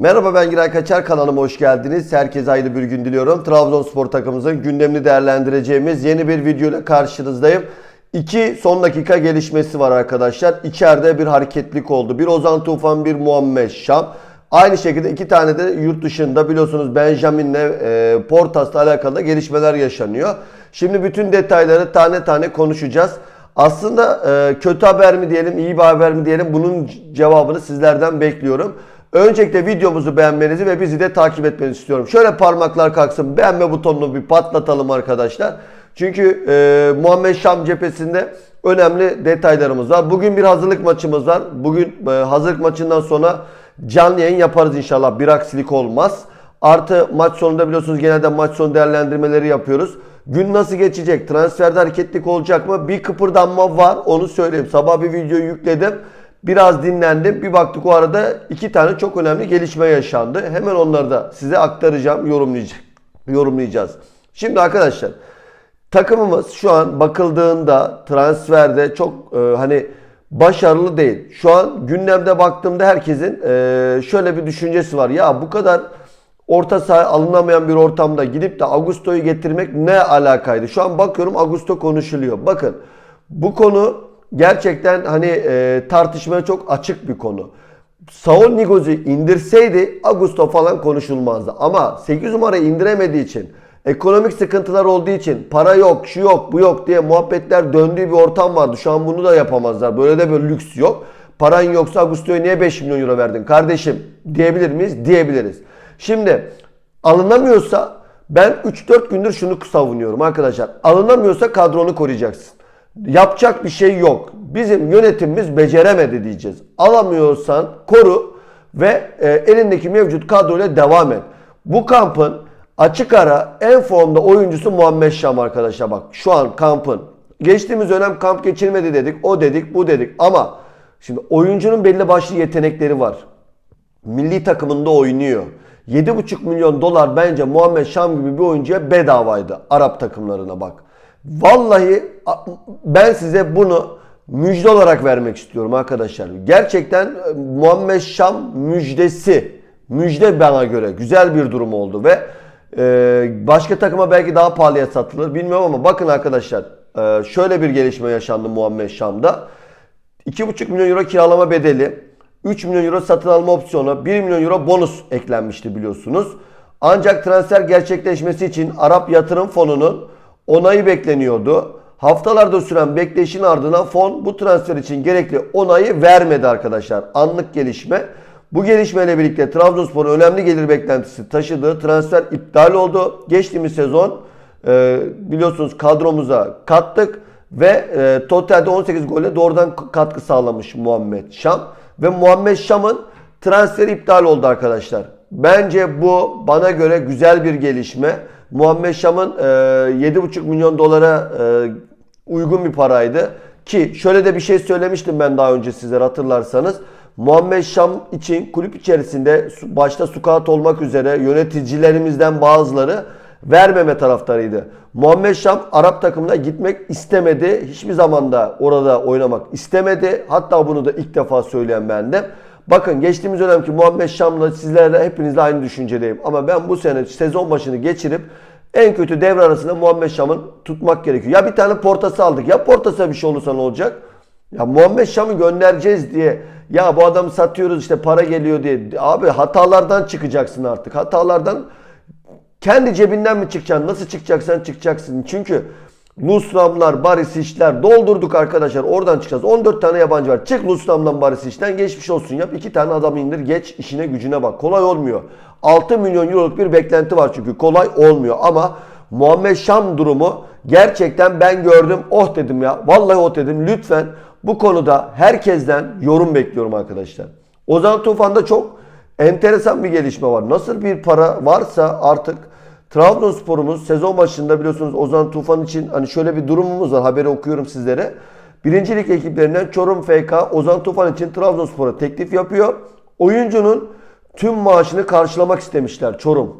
Merhaba ben Giray Kaçar kanalıma hoş geldiniz. Herkese hayırlı bir gün diliyorum. Trabzonspor takımımızın gündemini değerlendireceğimiz yeni bir video ile karşınızdayım. İki son dakika gelişmesi var arkadaşlar. İçeride bir hareketlik oldu. Bir Ozan Tufan, bir Muhammed Şam. Aynı şekilde iki tane de yurt dışında biliyorsunuz Benjamin'le e, Portas'la alakalı da gelişmeler yaşanıyor. Şimdi bütün detayları tane tane konuşacağız. Aslında e, kötü haber mi diyelim, iyi bir haber mi diyelim bunun cevabını sizlerden bekliyorum. Öncelikle videomuzu beğenmenizi ve bizi de takip etmenizi istiyorum. Şöyle parmaklar kalksın, beğenme butonunu bir patlatalım arkadaşlar. Çünkü e, Muhammed Şam cephesinde önemli detaylarımız var. Bugün bir hazırlık maçımız var. Bugün e, hazırlık maçından sonra canlı yayın yaparız inşallah. Bir aksilik olmaz. Artı maç sonunda biliyorsunuz genelde maç sonu değerlendirmeleri yapıyoruz. Gün nasıl geçecek? Transferde hareketlik olacak mı? Bir kıpırdanma var. Onu söyleyeyim. Sabah bir video yükledim. Biraz dinlendim. Bir baktık o arada iki tane çok önemli gelişme yaşandı. Hemen onları da size aktaracağım, yorumlayacağım. Yorumlayacağız. Şimdi arkadaşlar takımımız şu an bakıldığında transferde çok e, hani başarılı değil. Şu an gündemde baktığımda herkesin e, şöyle bir düşüncesi var. Ya bu kadar orta saha alınamayan bir ortamda gidip de Augusto'yu getirmek ne alakaydı? Şu an bakıyorum Augusto konuşuluyor. Bakın bu konu gerçekten hani e, tartışmaya çok açık bir konu. Saul Nigoz'u indirseydi Augusto falan konuşulmazdı. Ama 8 numarayı indiremediği için ekonomik sıkıntılar olduğu için para yok, şu yok, bu yok diye muhabbetler döndüğü bir ortam vardı. Şu an bunu da yapamazlar. Böyle de bir lüks yok. Paran yoksa Augusto'ya niye 5 milyon euro verdin kardeşim diyebilir miyiz? Diyebiliriz. Şimdi alınamıyorsa ben 3-4 gündür şunu savunuyorum arkadaşlar. Alınamıyorsa kadronu koruyacaksın. Yapacak bir şey yok. Bizim yönetimimiz beceremedi diyeceğiz. Alamıyorsan koru ve e, elindeki mevcut kadroyla devam et. Bu kampın açık ara en formda oyuncusu Muhammed Şam arkadaşlar bak. Şu an kampın. Geçtiğimiz dönem kamp geçirmedi dedik. O dedik bu dedik ama şimdi oyuncunun belli başlı yetenekleri var. Milli takımında oynuyor. 7,5 milyon dolar bence Muhammed Şam gibi bir oyuncuya bedavaydı Arap takımlarına bak. Vallahi ben size bunu müjde olarak vermek istiyorum arkadaşlar. Gerçekten e, Muhammed Şam müjdesi. Müjde bana göre güzel bir durum oldu ve e, başka takıma belki daha pahalıya satılır bilmiyorum ama bakın arkadaşlar e, şöyle bir gelişme yaşandı Muhammed Şam'da. 2,5 milyon euro kiralama bedeli, 3 milyon euro satın alma opsiyonu, 1 milyon euro bonus eklenmişti biliyorsunuz. Ancak transfer gerçekleşmesi için Arap Yatırım Fonu'nun onayı bekleniyordu. Haftalarda süren bekleyişin ardından fon bu transfer için gerekli onayı vermedi arkadaşlar. Anlık gelişme. Bu gelişmeyle birlikte Trabzonspor'un önemli gelir beklentisi taşıdığı transfer iptal oldu. Geçtiğimiz sezon e, biliyorsunuz kadromuza kattık ve e, totalde 18 golle doğrudan katkı sağlamış Muhammed Şam. Ve Muhammed Şam'ın transferi iptal oldu arkadaşlar. Bence bu bana göre güzel bir gelişme. Muhammed Şam'ın e, 7,5 milyon dolara e, uygun bir paraydı. Ki şöyle de bir şey söylemiştim ben daha önce sizlere hatırlarsanız. Muhammed Şam için kulüp içerisinde başta Sukat olmak üzere yöneticilerimizden bazıları vermeme taraftarıydı. Muhammed Şam Arap takımına gitmek istemedi. Hiçbir zaman da orada oynamak istemedi. Hatta bunu da ilk defa söyleyen bendim. Bakın geçtiğimiz dönemki Muhammed Şam'la sizlerle hepinizle aynı düşüncedeyim. Ama ben bu sene sezon başını geçirip en kötü devre arasında Muhammed Şam'ın tutmak gerekiyor. Ya bir tane portası aldık. Ya portasa bir şey olursa ne olacak? Ya Muhammed Şam'ı göndereceğiz diye ya bu adamı satıyoruz işte para geliyor diye. Abi hatalardan çıkacaksın artık. Hatalardan kendi cebinden mi çıkacaksın? Nasıl çıkacaksan çıkacaksın. Çünkü Lusramlar, Barisic'ler doldurduk arkadaşlar. Oradan çıkacağız. 14 tane yabancı var. Çık Lusram'dan Barisic'ten geçmiş olsun yap. 2 tane adam indir geç işine gücüne bak. Kolay olmuyor. 6 milyon euroluk bir beklenti var çünkü. Kolay olmuyor ama Muhammed Şam durumu gerçekten ben gördüm. Oh dedim ya. Vallahi oh dedim. Lütfen bu konuda herkesten yorum bekliyorum arkadaşlar. Ozan Tufan'da çok enteresan bir gelişme var. Nasıl bir para varsa artık Trabzonspor'umuz sezon başında biliyorsunuz Ozan Tufan için hani şöyle bir durumumuz var. Haberi okuyorum sizlere. Birincilik ekiplerinden Çorum FK Ozan Tufan için Trabzonspor'a teklif yapıyor. Oyuncunun tüm maaşını karşılamak istemişler Çorum.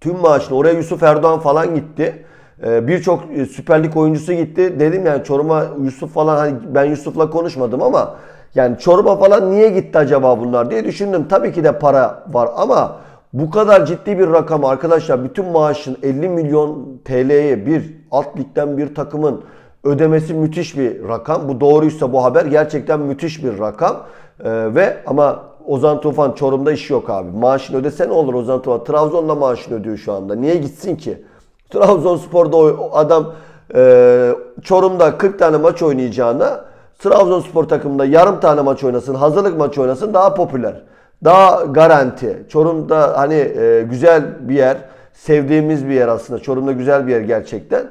Tüm maaşını. Oraya Yusuf Erdoğan falan gitti. Ee, Birçok Süper Lig oyuncusu gitti. Dedim yani Çorum'a Yusuf falan hani ben Yusuf'la konuşmadım ama Yani Çorba falan niye gitti acaba bunlar diye düşündüm. Tabii ki de para var ama bu kadar ciddi bir rakam arkadaşlar bütün maaşın 50 milyon TL'ye bir alt ligden bir takımın ödemesi müthiş bir rakam. Bu doğruysa bu haber gerçekten müthiş bir rakam. Ee, ve ama Ozan Tufan Çorum'da işi yok abi. Maaşını ödese ne olur Ozan Tufan? Trabzon'da maaşını ödüyor şu anda. Niye gitsin ki? Trabzonspor'da o adam e, Çorum'da 40 tane maç oynayacağına Trabzonspor takımında yarım tane maç oynasın, hazırlık maçı oynasın daha popüler. Daha garanti. Çorum'da hani e, güzel bir yer, sevdiğimiz bir yer aslında. Çorum'da güzel bir yer gerçekten.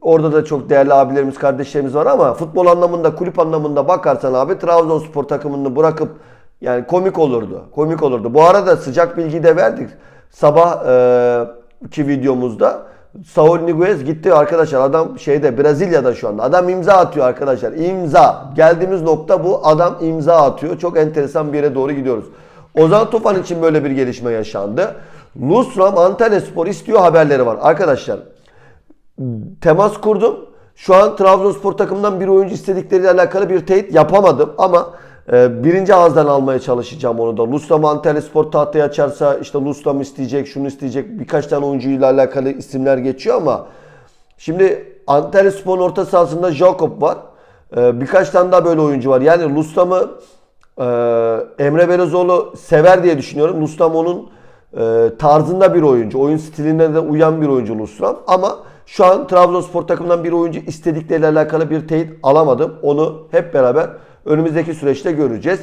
Orada da çok değerli abilerimiz, kardeşlerimiz var ama futbol anlamında, kulüp anlamında bakarsan abi Trabzonspor takımını bırakıp yani komik olurdu. Komik olurdu. Bu arada sıcak bilgiyi de verdik. Sabah e, ki videomuzda Saul Niguez gitti arkadaşlar. Adam şeyde Brezilya'da şu anda. Adam imza atıyor arkadaşlar. İmza. Geldiğimiz nokta bu. Adam imza atıyor. Çok enteresan bir yere doğru gidiyoruz. Ozan Tufan için böyle bir gelişme yaşandı. Lusram Antalya Spor istiyor haberleri var. Arkadaşlar temas kurdum. Şu an Trabzonspor takımından bir oyuncu istedikleriyle alakalı bir teyit yapamadım ama e, birinci ağızdan almaya çalışacağım onu da. Lustam Antalya Spor tahtayı açarsa işte Lustam isteyecek, şunu isteyecek birkaç tane oyuncuyla alakalı isimler geçiyor ama şimdi Antalya Spor'un orta sahasında Jakob var. E, birkaç tane daha böyle oyuncu var. Yani Lustam'ı e, Emre Belözoğlu sever diye düşünüyorum. Lustam onun e, tarzında bir oyuncu. Oyun stiline de uyan bir oyuncu Lustam. Ama şu an Trabzonspor takımından bir oyuncu istedikleriyle alakalı bir teyit alamadım. Onu hep beraber önümüzdeki süreçte göreceğiz.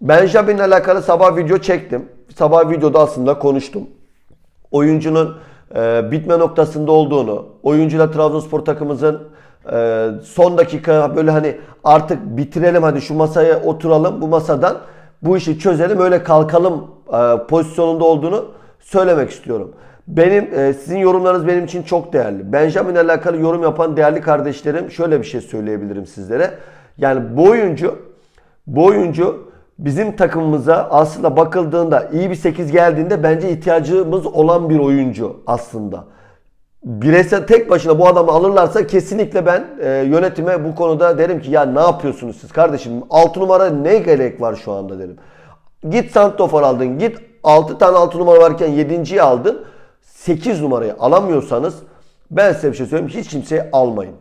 Benjamin'le alakalı sabah video çektim. Sabah videoda aslında konuştum. Oyuncunun e, bitme noktasında olduğunu, oyuncuyla Trabzonspor takımımızın e, son dakika böyle hani artık bitirelim hadi şu masaya oturalım bu masadan bu işi çözelim öyle kalkalım e, pozisyonunda olduğunu söylemek istiyorum. Benim sizin yorumlarınız benim için çok değerli. Benjamin ile alakalı yorum yapan değerli kardeşlerim şöyle bir şey söyleyebilirim sizlere. Yani bu oyuncu bu oyuncu bizim takımımıza aslında bakıldığında iyi bir 8 geldiğinde bence ihtiyacımız olan bir oyuncu aslında. Bireysel tek başına bu adamı alırlarsa kesinlikle ben e, yönetime bu konuda derim ki ya ne yapıyorsunuz siz kardeşim 6 numara ne gerek var şu anda derim. Git Santofor aldın git 6 tane 6 numara varken 7.yi aldın 8 numarayı alamıyorsanız ben size bir şey söyleyeyim hiç kimseyi almayın.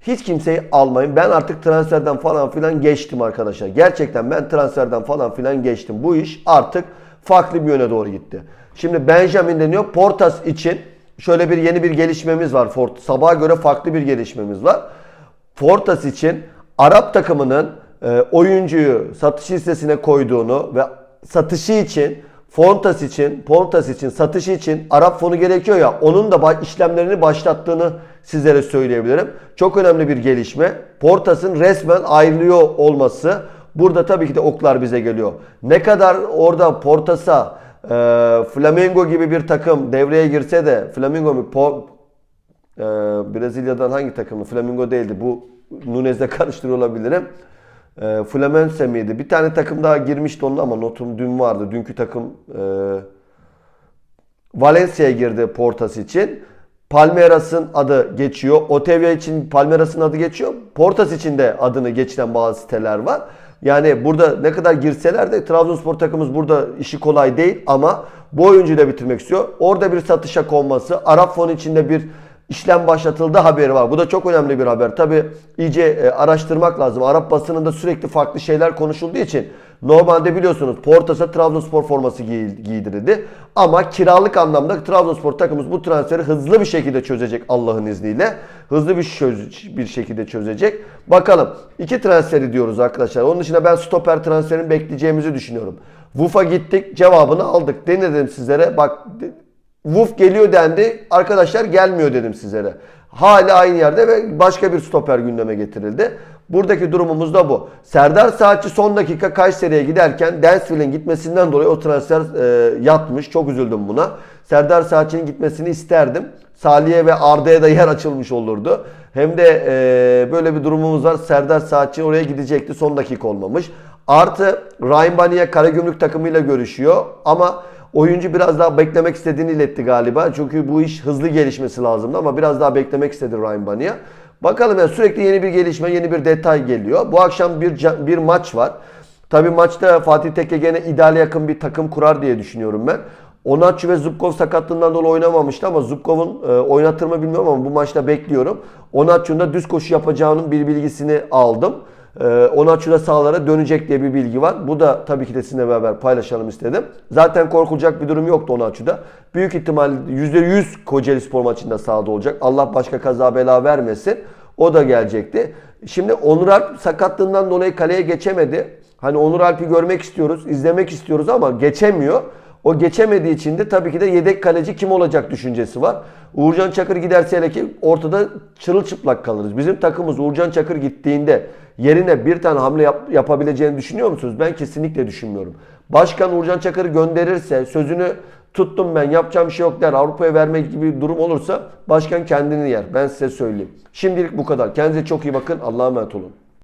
Hiç kimseyi almayın. Ben artık transferden falan filan geçtim arkadaşlar. Gerçekten ben transferden falan filan geçtim. Bu iş artık farklı bir yöne doğru gitti. Şimdi Benjamin deniyor. Portas için şöyle bir yeni bir gelişmemiz var. Fort Sabaha göre farklı bir gelişmemiz var. Fortas için Arap takımının e, oyuncuyu satış listesine koyduğunu ve satışı için Fontas için, Pontas için, satışı için Arap fonu gerekiyor ya onun da işlemlerini başlattığını sizlere söyleyebilirim. Çok önemli bir gelişme. Portas'ın resmen ayrılıyor olması. Burada tabii ki de oklar bize geliyor. Ne kadar orada Portas'a e, Flamengo gibi bir takım devreye girse de Flamengo mu? Po, e, Brezilya'dan hangi takımı? Flamengo değildi. Bu Nunez'le karıştırıyor olabilirim. E, Fluminense miydi? Bir tane takım daha girmişti onun ama notum dün vardı. Dünkü takım e, Valencia'ya girdi Portas için. Palmeiras'ın adı geçiyor. Otavia için Palmeiras'ın adı geçiyor. Portas için de adını geçiren bazı siteler var. Yani burada ne kadar girseler de Trabzonspor takımımız burada işi kolay değil ama bu oyuncuyu da bitirmek istiyor. Orada bir satışa konması, Arap fonu içinde bir işlem başlatıldı haberi var. Bu da çok önemli bir haber. Tabi iyice e, araştırmak lazım. Arap basınında sürekli farklı şeyler konuşulduğu için normalde biliyorsunuz Portas'a Trabzonspor forması giy- giydirildi. Ama kiralık anlamda Trabzonspor takımımız bu transferi hızlı bir şekilde çözecek Allah'ın izniyle. Hızlı bir çöz- bir şekilde çözecek. Bakalım. iki transferi diyoruz arkadaşlar. Onun dışında ben stoper transferini bekleyeceğimizi düşünüyorum. Wuf'a gittik. Cevabını aldık. Denedim sizlere. Bak Wolf geliyor dendi. Arkadaşlar gelmiyor dedim sizlere. Hala aynı yerde ve başka bir stoper gündeme getirildi. Buradaki durumumuz da bu. Serdar Saatçi son dakika Kayseri'ye giderken Densville'in gitmesinden dolayı o transfer e, yatmış. Çok üzüldüm buna. Serdar Saatçi'nin gitmesini isterdim. Salih'e ve Arda'ya da yer açılmış olurdu. Hem de e, böyle bir durumumuz var. Serdar Saatçi oraya gidecekti. Son dakika olmamış. Artı Ryan Baniye Karagümrük takımıyla görüşüyor. Ama Oyuncu biraz daha beklemek istediğini iletti galiba. Çünkü bu iş hızlı gelişmesi lazımdı ama biraz daha beklemek istedi Ryan Bania. Bakalım yani sürekli yeni bir gelişme, yeni bir detay geliyor. Bu akşam bir bir maç var. Tabii maçta Fatih Tekke gene ideale yakın bir takım kurar diye düşünüyorum ben. Onaçu ve Zubkov sakatlığından dolayı oynamamıştı ama Zubkov'un e, oynatır mı bilmiyorum ama bu maçta bekliyorum. Onaçu'nun da düz koşu yapacağının bir bilgisini aldım. E, Onaçu da sahalara dönecek diye bir bilgi var. Bu da tabii ki de sizinle beraber paylaşalım istedim. Zaten korkulacak bir durum yoktu Onaçu'da. Büyük ihtimal %100 Kocaeli Spor maçında sahada olacak. Allah başka kaza bela vermesin. O da gelecekti. Şimdi Onur Alp sakatlığından dolayı kaleye geçemedi. Hani Onur Alp'i görmek istiyoruz, izlemek istiyoruz ama geçemiyor. O geçemediği için de tabii ki de yedek kaleci kim olacak düşüncesi var. Uğurcan Çakır giderse hele ki ortada çırılçıplak kalırız. Bizim takımımız Uğurcan Çakır gittiğinde yerine bir tane hamle yap- yapabileceğini düşünüyor musunuz? Ben kesinlikle düşünmüyorum. Başkan Uğurcan Çakır'ı gönderirse sözünü tuttum ben yapacağım şey yok der Avrupa'ya vermek gibi bir durum olursa başkan kendini yer. Ben size söyleyeyim. Şimdilik bu kadar. Kendinize çok iyi bakın. Allah'a emanet olun.